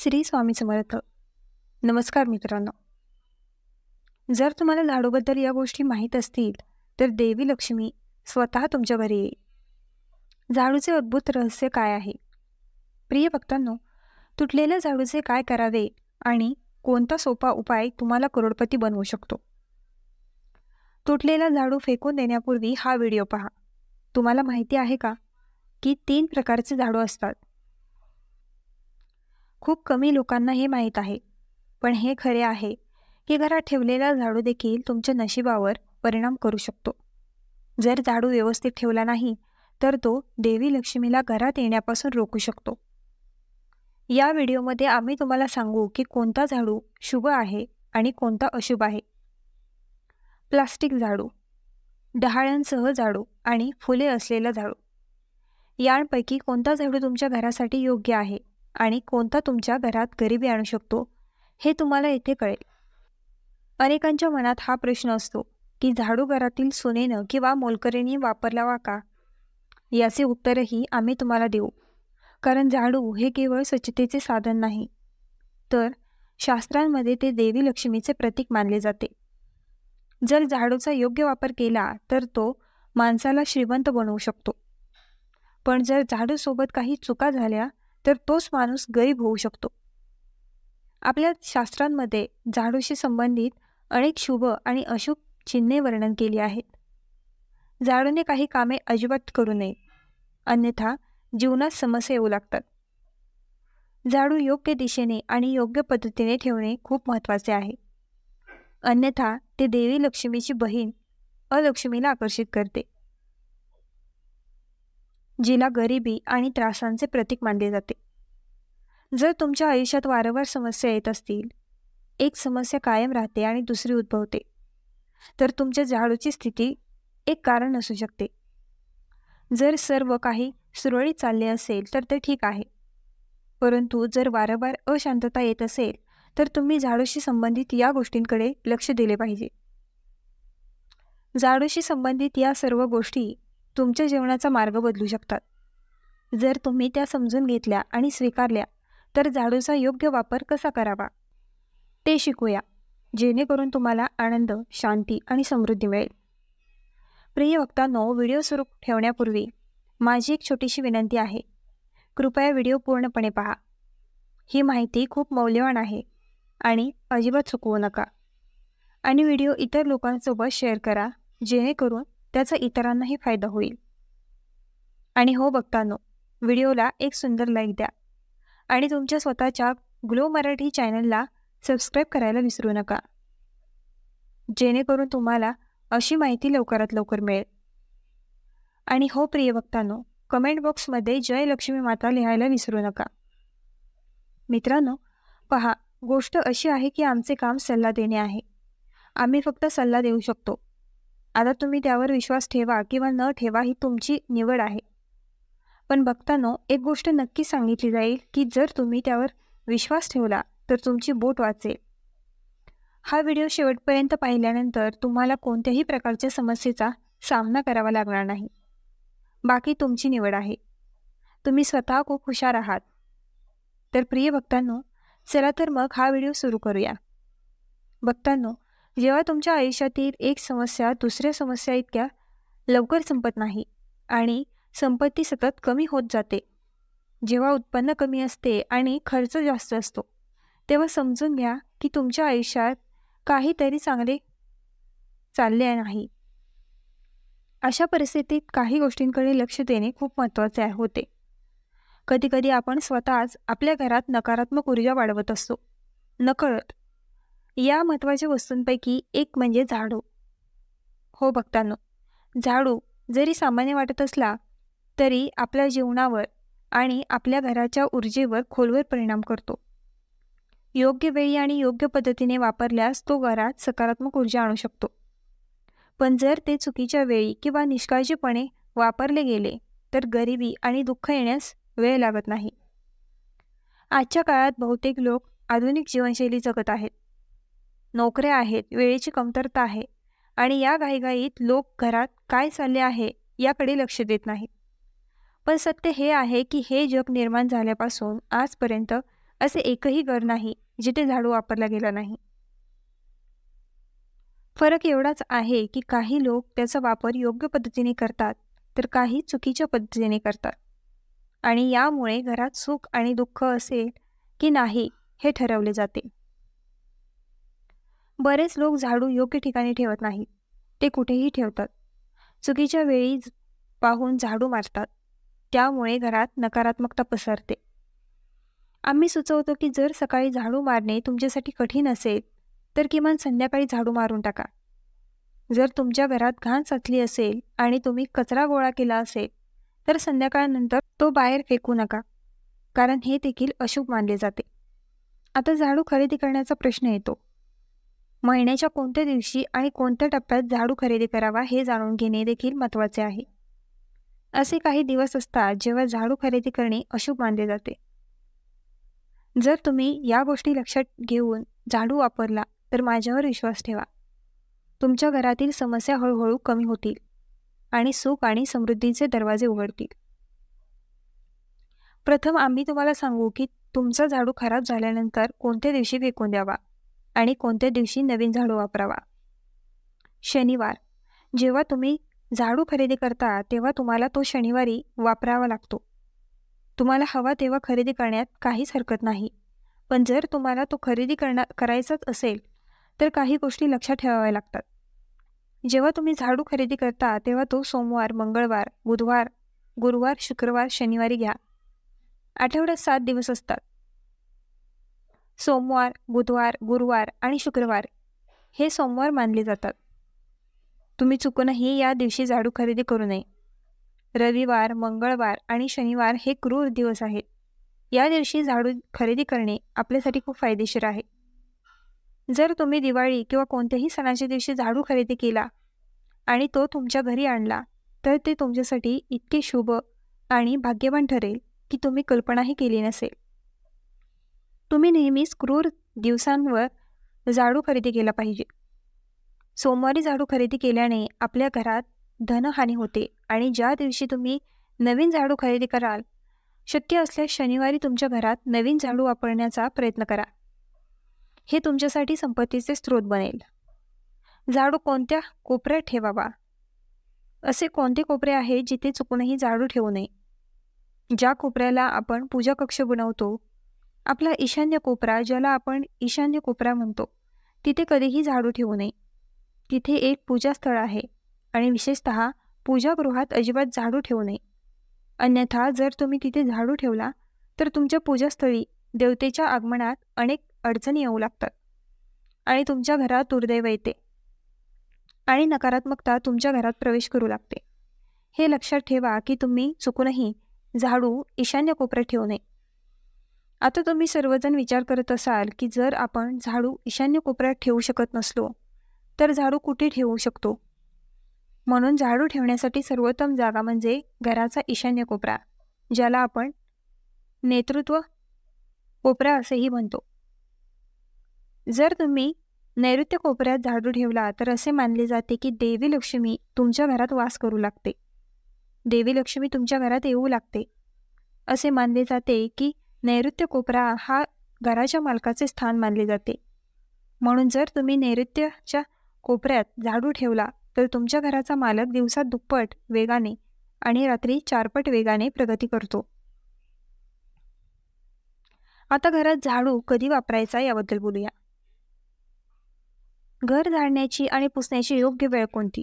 श्री स्वामी समर्थ. नमस्कार मित्रांनो. जर तुम्हाला झाडूबद्दल या गोष्टी माहीत असतील तर देवी लक्ष्मी स्वतः तुमच्या घरी येईल. झाडूचे अद्भुत रहस्य काय आहे? प्रिय भक्तांनो तुटलेल्या झाडूचे काय करावे आणि कोणता सोपा उपाय तुम्हाला करोडपती बनवू शकतो? तुटलेला झाडू फेकून देण्यापूर्वी हा व्हिडिओ पहा. तुम्हाला माहिती आहे का की तीन प्रकारचे झाडू असतात. खूप कमी लोकांना हे माहीत आहे. पण हे खरे आहे. की घरात ठेवलेला झाडू देखील तुमच्या नशिबावर परिणाम करू शकतो. जर झाडू व्यवस्थित ठेवला नाही तर तो देवी लक्ष्मीला घरात येण्यापासून रोखू शकतो. या व्हिडिओमध्ये आम्ही तुम्हाला सांगू की कोणता झाडू शुभ आहे आणि कोणता अशुभ आहे. प्लास्टिक झाडू डहाळ्यांसह झाडू आणि फुले असलेला झाडू. यांपैकी कोणता झाडू तुमच्या घरासाठी योग्य आहे? आणि कोणता तुमच्या घरात गरिबी आणू शकतो हे तुम्हाला येथे कळेल. अनेकांच्या मनात हा प्रश्न असतो की झाडू घरातील सुनेनं किंवा मोलकरीने वापरलावा का? याचे उत्तरही आम्ही तुम्हाला देऊ. कारण झाडू हे केवळ स्वच्छतेचे साधन नाही तर शास्त्रांमध्ये ते देवी लक्ष्मीचे प्रतीक मानले जाते. जर झाडूचा योग्य वापर केला तर तो माणसाला श्रीमंत बनवू शकतो. पण जर झाडूसोबत काही चुका झाल्या तर तोच माणूस गरीब होऊ शकतो. आपल्या शास्त्रांमध्ये झाडूशी संबंधित अनेक शुभ आणि अशुभ चिन्हे वर्णन केली आहेत. झाडूने काही कामे अजिबात करू नये. अन्यथा जीवनात समस्या येऊ लागतात. झाडू योग्य दिशेने आणि योग्य पद्धतीने ठेवणे खूप महत्त्वाचे आहे. अन्यथा ते देवी लक्ष्मीची बहीण अलक्ष्मीला आकर्षित करते. जिला गरिबी आणि त्रासांचे प्रतीक मानले जाते. जर तुमच्या आयुष्यात वारंवार समस्या येत असतील एक समस्या कायम राहते आणि दुसरी उद्भवते तर तुमच्या झाडूची स्थिती एक कारण असू शकते. जर सर्व काही सुरळीत चालले असेल तर ते ठीक आहे. परंतु जर वारंवार अशांतता येत असेल तर तुम्ही झाडूशी संबंधित या गोष्टींकडे लक्ष दिले पाहिजे. झाडूशी संबंधित या सर्व गोष्टी तुमच्या जीवनाचा मार्ग बदलू शकतात. जर तुम्ही त्या समजून घेतल्या आणि स्वीकारल्या तर झाडूचा योग्य वापर कसा करावा? ते शिकूया जेणेकरून तुम्हाला आनंद शांती आणि समृद्धी मिळेल. प्रिय वक्तांनो व्हिडिओ सुरू ठेवण्यापूर्वी माझी एक छोटीशी विनंती आहे. कृपया व्हिडिओ पूर्णपणे पहा. ही माहिती खूप मौल्यवान आहे आणि अजिबात चुकवू नका. आणि व्हिडिओ इतर लोकांसोबत शेअर करा जेणेकरून त्याचा इतरांनाही फायदा होईल. आणि हो बघतानो व्हिडिओला एक सुंदर लाईक द्या. आणि तुमच्या स्वतःच्या ग्लो मराठी चॅनलला सबस्क्राईब करायला विसरू नका. जेणेकरून तुम्हाला अशी माहिती लवकरात लवकर मिळेल. आणि हो प्रिय भक्तांनो कमेंट बॉक्समध्ये जय लक्ष्मी माता लिहायला विसरू नका. मित्रांनो पहा गोष्ट अशी आहे की आमचे काम सल्ला देणे आहे. आम्ही फक्त सल्ला देऊ शकतो. आता तुम्ही त्यावर विश्वास ठेवा किंवा न ठेवा ही तुमची निवड आहे. पण बघतानो एक गोष्ट नक्की सांगितली जाईल की जर तुम्ही त्यावर विश्वास ठेवला तर तुमची बोट वाचेल. हा व्हिडिओ शेवटपर्यंत पाहिल्यानंतर तुम्हाला कोणत्याही प्रकारच्या समस्येचा सामना करावा लागणार नाही. बाकी तुमची निवड आहे. तुम्ही स्वतः खूप हुशार आहात. तर प्रिय भक्तांनो चला तर मग हा व्हिडिओ सुरू करूया. भक्तांनो जेव्हा तुमच्या आयुष्यातील एक समस्या दुसऱ्या समस्या इतक्या लवकर संपत नाही आणि संपत्ती सतत कमी होत जाते जेव्हा उत्पन्न कमी असते आणि खर्च जास्त असतो तेव्हा समजून घ्या की तुमच्या आयुष्यात काहीतरी चांगले चालले नाही. अशा परिस्थितीत काही गोष्टींकडे लक्ष देणे खूप महत्त्वाचे होते. कधीकधी आपण स्वतःच आपल्या घरात नकारात्मक ऊर्जा वाढवत असतो. नकळत या महत्त्वाच्या वस्तूंपैकी एक म्हणजे झाडू. हो बघतानो झाडू जरी सामान्य वाटत असला तरी आपल्या जीवनावर आणि आपल्या घराच्या ऊर्जेवर खोलवर परिणाम करतो. योग्य वेळी आणि योग्य पद्धतीने वापरल्यास तो घरात सकारात्मक ऊर्जा आणू शकतो. पण जर ते चुकीच्या वेळी किंवा निष्काळजीपणे वापरले गेले तर गरिबी आणि दुःख येण्यास वेळ लागत नाही. आजच्या काळात बहुतेक लोक आधुनिक जीवनशैली जगत आहेत. नोकऱ्या आहेत वेळेची कमतरता आहे आणि या घाईघाईत लोक घरात काय चालले आहे याकडे लक्ष देत नाहीत. पण सत्य हे आहे की हे जग निर्माण झाल्यापासून आजपर्यंत असे एकही घर नाही जिथे झाडू वापरला गेला नाही. फरक एवढाच आहे की काही लोक त्याचा वापर योग्य पद्धतीने करतात तर काही चुकीच्या पद्धतीने करतात. आणि यामुळे घरात सुख आणि दुःख असेल की नाही हे ठरवले जाते. बरेच लोक झाडू योग्य ठिकाणी ठेवत नाहीत. ते कुठेही ठेवतात. चुकीच्या वेळी पाहून झाडू मारतात. त्यामुळे घरात नकारात्मकता पसरते. आम्ही सुचवतो की जर सकाळी झाडू मारणे तुमच्यासाठी कठीण असेल तर किमान संध्याकाळी झाडू मारून टाका. जर तुमच्या घरात घाण साचली असेल आणि तुम्ही कचरा गोळा केला असेल तर संध्याकाळनंतर तो बाहेर फेकू नका. कारण हे देखील अशुभ मानले जाते. आता झाडू खरेदी करण्याचा प्रश्न येतो. महिन्याच्या कोणत्या दिवशी आणि कोणत्या टप्प्यात झाडू खरेदी करावा हे जाणून घेणे देखील महत्त्वाचे आहे. असे काही दिवस असतात जेव्हा झाडू खरेदी करणे अशुभ मानले जाते. जर तुम्ही या गोष्टी लक्षात घेऊन झाडू वापरला तर माझ्यावर विश्वास ठेवा. तुमच्या घरातील समस्या हळूहळू कमी होतील आणि सुख आणि समृद्धीचे दरवाजे उघडतील. प्रथम आम्ही तुम्हाला सांगू की तुमचा झाडू खराब झाल्यानंतर कोणत्या दिवशी फेकून द्यावा? आणि कोणत्या दिवशी नवीन झाडू वापरावा? शनिवार. जेव्हा तुम्ही झाडू खरेदी करता तेव्हा तुम्हाला तो शनिवारी वापरावा लागतो. तुम्हाला हवा तेव्हा खरेदी करण्यात काहीच हरकत नाही. पण जर तुम्हाला तो खरेदी करणार करायचाच असेल तर काही गोष्टी लक्षात ठेवाव्या लागतात. जेव्हा तुम्ही झाडू खरेदी करता तेव्हा तो सोमवार मंगळवार बुधवार गुरुवार शुक्रवार शनिवारी घ्या. आठवड्यात सात दिवस असतात. सोमवार बुधवार गुरुवार आणि शुक्रवार हे सोमवार मानले जातात. तुम्ही चुकूनही या दिवशी झाडू खरेदी करू नये. रविवार मंगळवार आणि शनिवार हे क्रूर दिवस आहेत. या दिवशी झाडू खरेदी करणे आपल्यासाठी खूप फायदेशीर आहे. जर तुम्ही दिवाळी किंवा कोणत्याही सणाच्या दिवशी झाडू खरेदी केला आणि तो तुमच्या घरी आणला तर ते तुमच्यासाठी इतके शुभ आणि भाग्यवान ठरेल की तुम्ही कल्पनाही केली नसेल. तुम्ही नेहमीच क्रूर दिवसांवर झाडू खरेदी केला पाहिजे. सोमवारी झाडू खरेदी केल्याने आपल्या घरात धनहानी होते आणि ज्या दिवशी तुम्ही नवीन झाडू खरेदी कराल शक्य असल्यास शनिवारी तुमच्या घरात नवीन झाडू वापरण्याचा प्रयत्न करा. हे तुमच्यासाठी संपत्तीचे स्रोत बनेल. झाडू कोणत्या कोपऱ्यात ठेवावा? असे कोणते कोपरे आहेत जिथे चुकूनही झाडू ठेवू नये? ज्या कोपऱ्याला आपण पूजा कक्ष बनवतो आपला ईशान्य कोपरा ज्याला आपण ईशान्य कोपरा म्हणतो तिथे कधीही झाडू ठेवू नये. तिथे एक पूजास्थळ आहे आणि विशेषत पूजागृहात अजिबात झाडू ठेवू नये. अन्यथा जर तुम्ही तिथे झाडू ठेवला तर तुमच्या पूजास्थळी देवतेच्या आगमनात अनेक अडचणी येऊ लागतात आणि तुमच्या घरात दुर्दैव येते आणि नकारात्मकता तुमच्या घरात प्रवेश करू लागते. हे लक्षात ठेवा की तुम्ही चुकूनही झाडू ईशान्य कोपऱ्यात ठेवू नये. आता तुम्ही सर्वजण विचार करत असाल की जर आपण झाडू ईशान्य कोपऱ्यात ठेवू शकत नसलो तर झाडू कुठे ठेवू शकतो? म्हणून झाडू ठेवण्यासाठी सर्वोत्तम जागा म्हणजे घराचा ईशान्य कोपरा ज्याला आपण नेतृत्व कोपरा असेही म्हणतो. जर तुम्ही नैऋत्य कोपऱ्यात झाडू ठेवला तर असे मानले जाते की देवी लक्ष्मी तुमच्या घरात वास करू लागते. देवी लक्ष्मी तुमच्या घरात येऊ लागते. असे मानले जाते की नैऋत्य कोपरा हा घराच्या मालकाचे स्थान मानले जाते. म्हणून जर तुम्ही नैऋत्यच्या कोपऱ्यात झाडू ठेवला तर तुमच्या घराचा मालक दिवसात दुप्पट वेगाने आणि रात्री चारपट वेगाने प्रगती करतो. आता घरात झाडू कधी वापरायचा याबद्दल बोलूया. घर झाडण्याची आणि पुसण्याची योग्य वेळ कोणती?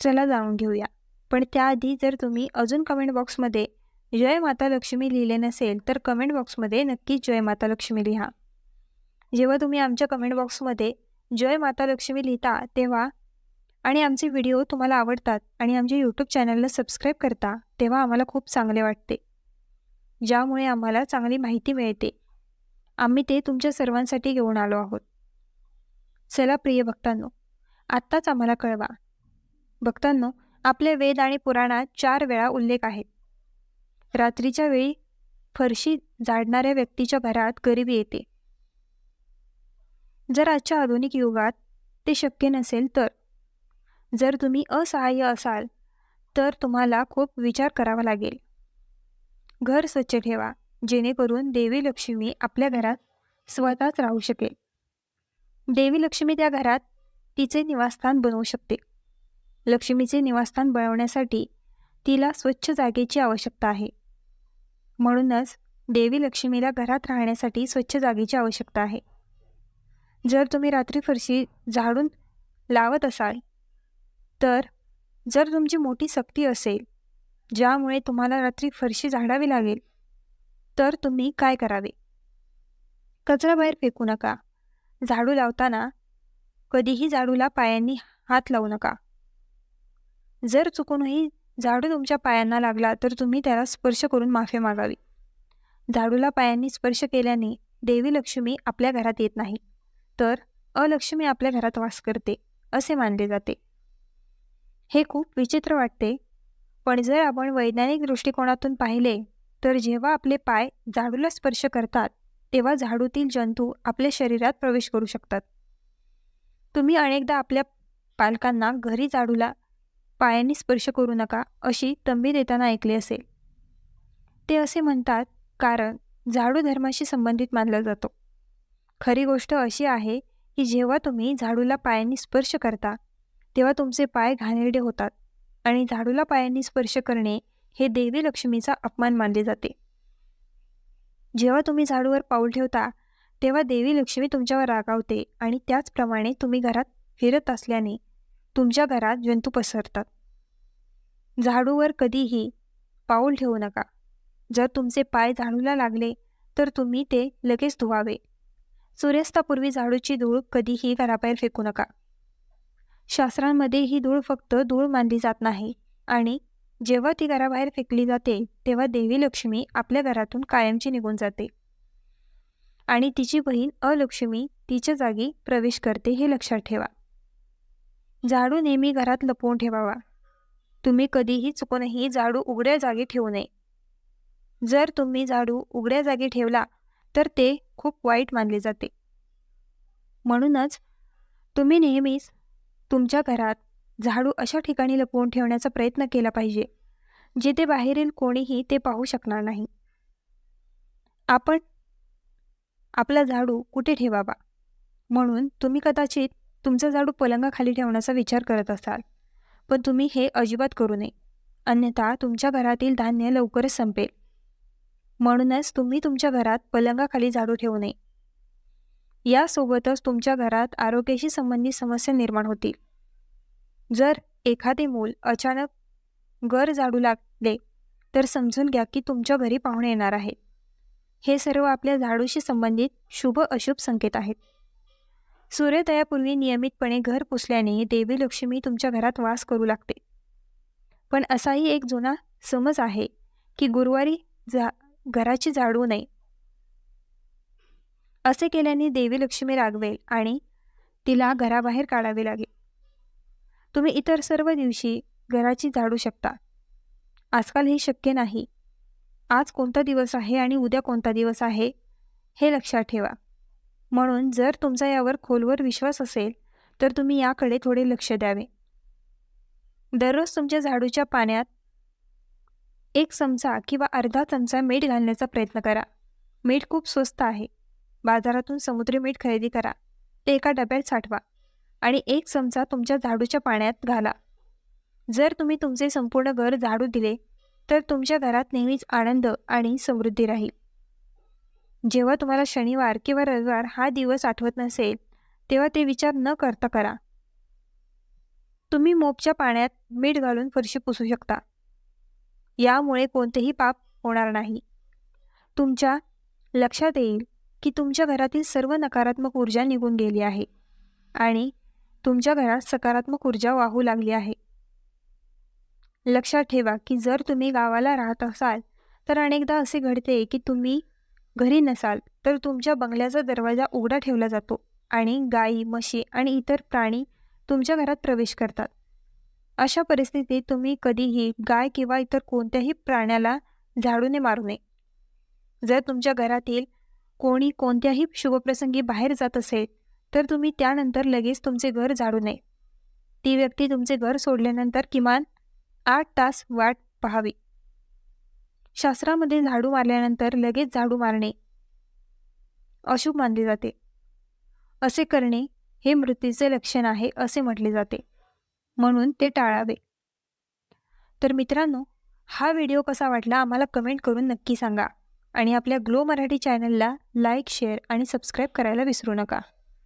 चला जाणून घेऊया. पण त्याआधी जर तुम्ही अजून कमेंट बॉक्समध्ये जय माता लक्ष्मी लिहिले नसेल तर कमेंट बॉक्समध्ये नक्की जय माता लक्ष्मी लिहा. जेव्हा तुम्ही आमच्या कमेंट बॉक्समध्ये जय माता लक्ष्मी लिहिता तेव्हा आणि आमचे व्हिडिओ तुम्हाला आवडतात आणि आमच्या यूट्यूब चॅनलला सबस्क्राईब करता तेव्हा आम्हाला खूप चांगले वाटते. ज्यामुळे आम्हाला चांगली माहिती मिळते. आम्ही ते तुमच्या सर्वांसाठी घेऊन आलो आहोत. चला प्रिय भक्तांनो आत्ताच आम्हाला कळवा. भक्तांनो आपले वेद आणि पुराणात चार वेळा उल्लेख आहेत रात्रीच्या वेळी फरशी जाडणाऱ्या व्यक्तीच्या घरात गरिबी येते. जर आजच्या आधुनिक युगात ते शक्य नसेल तर. जर तुम्ही असहाय्य असाल तर तुम्हाला खूप विचार करावा लागेल. घर स्वच्छ ठेवा जेणेकरून देवी लक्ष्मी आपल्या घरात स्वतःच राहू शकेल. देवी लक्ष्मी त्या घरात तिचे निवासस्थान बनवू शकते. लक्ष्मीचे निवासस्थान बनवण्यासाठी तिला स्वच्छ जागेची आवश्यकता आहे. म्हणूनच देवी लक्ष्मीला घरात राहण्यासाठी स्वच्छ जागेची आवश्यकता आहे. जर तुम्ही रात्री फरशी झाडून लावत असाल तर जर तुमची मोठी सक्ती असेल ज्यामुळे तुम्हाला रात्री फरशी झाडावी लागेल तर तुम्ही काय करावे? कचरा बाहेर फेकू नका. झाडू लावताना कधीही झाडूला पायांनी हात लावू नका. जर चुकूनही झाडू तुमच्या पायांना लागला तर तुम्ही त्याला स्पर्श करून माफी मागावी. झाडूला पायांनी स्पर्श केल्याने देवी लक्ष्मी आपल्या घरात येत नाही. तर अलक्ष्मी आपल्या घरात वास करते असे मानले जाते. हे खूप विचित्र वाटते. पण जर आपण वैज्ञानिक दृष्टिकोनातून पाहिले तर जेव्हा आपले पाय झाडूला स्पर्श करतात तेव्हा झाडूतील जंतू आपल्या शरीरात प्रवेश करू शकतात. तुम्ही अनेकदा आपल्या पालकांना घरी झाडूला पायांनी स्पर्श करू नका अशी तंबी देताना ऐकली असेल. ते असे म्हणतात कारण झाडू धर्माशी संबंधित मानला जातो. खरी गोष्ट अशी आहे की जेव्हा तुम्ही झाडूला पायांनी स्पर्श करता तेव्हा तुमचे पाय घाणेरडे होतात आणि झाडूला पायांनी स्पर्श करणे हे देवी लक्ष्मीचा अपमान मानले जाते. जेव्हा तुम्ही झाडूवर पाऊल ठेवता तेव्हा देवी लक्ष्मी तुमच्यावर रागावते आणि त्याचप्रमाणे तुम्ही घरात फिरत असल्याने तुमच्या घरात जंतू पसरतात. झाडूवर कधीही पाऊल ठेवू नका. जर तुमचे पाय झाडूला लागले तर तुम्ही ते लगेच धुवावे. सूर्यास्तापूर्वी झाडूची धूळ कधीही घराबाहेर फेकू नका. शास्त्रांमध्ये ही धूळ फक्त धूळ मानली जात नाही आणि जेव्हा ती घराबाहेर फेकली जाते तेव्हा देवी लक्ष्मी आपल्या घरातून कायमची निघून जाते. आणि तिची बहीण अलक्ष्मी तिच्या जागी प्रवेश करते हे लक्षात ठेवा. झाडू नेहमी घरात लपवून ठेवावा. तुम्ही कधीही चुकूनही झाडू उघड्या जागी ठेवू नये. जर तुम्ही झाडू उघड्या जागी ठेवला तर ते खूप वाईट मानले जाते. म्हणूनच तुम्ही नेहमीच तुमच्या घरात झाडू अशा ठिकाणी लपवून ठेवण्याचा प्रयत्न केला पाहिजे जिथे बाहेरील कोणीही ते पाहू शकणार नाही. आपण आपला झाडू कुठे ठेवावा? म्हणून तुम्ही कदाचित तुमचा झाडू पलंगाखाली ठेवण्याचा विचार करत असाल. पण तुम्ही हे अजिबात करू नये. अन्यथा तुमच्या घरातील धान्य लवकरच संपेल. म्हणूनच तुम्ही तुमच्या घरात पलंगाखाली झाडू ठेवू नये. यासोबतच तुमच्या घरात आरोग्याशी संबंधित समस्या निर्माण होतील. जर एखादे मूल अचानक घर झाडू लागले तर समजून घ्या की तुमच्या घरी पाहुणे येणार आहेत. हे सर्व आपल्या झाडूशी संबंधित शुभ अशुभ संकेत आहेत. सूर्योदयापूर्वी नियमितपणे घर पुसल्याने देवी लक्ष्मी तुमच्या घरात वास करू लागते. पण असाही एक जुना समज आहे की गुरुवारी जा घराची झाडू नये. असे केल्याने देवी लक्ष्मी रागवेल आणि तिला घराबाहेर काढावे लागेल. तुम्ही इतर सर्व दिवशी घराची झाडू शकता. आजकाल हे शक्य नाही. आज कोणता दिवस आहे आणि उद्या कोणता दिवस आहे हे लक्षात ठेवा. म्हणून जर तुमचा यावर खोलवर विश्वास असेल तर तुम्ही याकडे थोडे लक्ष द्यावे. दररोज तुमच्या झाडूच्या पाण्यात एक चमचा किंवा अर्धा चमचा मीठ घालण्याचा प्रयत्न करा. मीठ खूप स्वस्त आहे. बाजारातून समुद्री मीठ खरेदी करा. ते एका डब्यात साठवा आणि एक चमचा तुमच्या झाडूच्या पाण्यात घाला. जर तुम्ही तुमचे संपूर्ण घर झाडू दिले तर तुमच्या घरात नेहमीच आनंद आणि समृद्धी राहील. जेव्हा तुम्हाला शनिवार किंवा रविवार हा दिवस आठवत नसेल तेव्हा ते विचार न करता करा. तुम्ही मोपच्या पाण्यात मीठ घालून फरशी पुसू शकता. यामुळे कोणतेही पाप होणार नाही. तुमच्या लक्षात येईल की तुमच्या घरातील सर्व नकारात्मक ऊर्जा निघून गेली आहे आणि तुमच्या घरात सकारात्मक ऊर्जा वाहू लागली आहे. लक्षात ठेवा की जर तुम्ही गावाला राहत असाल तर अनेकदा असे घडते की तुम्ही घरी नसाल तर तुमच्या बंगल्याचा दरवाजा उघडा ठेवला जातो आणि गायी म्हशी आणि इतर प्राणी तुमच्या घरात प्रवेश करतात. अशा परिस्थितीत तुम्ही कधीही गाय किंवा इतर कोणत्याही प्राण्याला झाडूने मारू नये. जर तुमच्या घरातील कोणी कोणत्याही शुभप्रसंगी बाहेर जात असेल तर तुम्ही त्यानंतर लगेच तुमचे घर झाडू नये. ती व्यक्ती तुमचे घर सोडल्यानंतर किमान आठ तास वाट पाहावी. शास्त्रामध्ये झाडू मारल्यानंतर लगेच झाडू मारणे. अशुभ मानले जाते. असे करणे हे मृत्यूचे लक्षण आहे असे म्हटले जाते. म्हणून ते टाळावे. तर मित्रांनो हा व्हिडिओ कसा वाटला आम्हाला कमेंट करून नक्की सांगा. आणि आपल्या ग्लो मराठी चॅनलला लाईक शेअर आणि सबस्क्राईब करायला विसरू नका.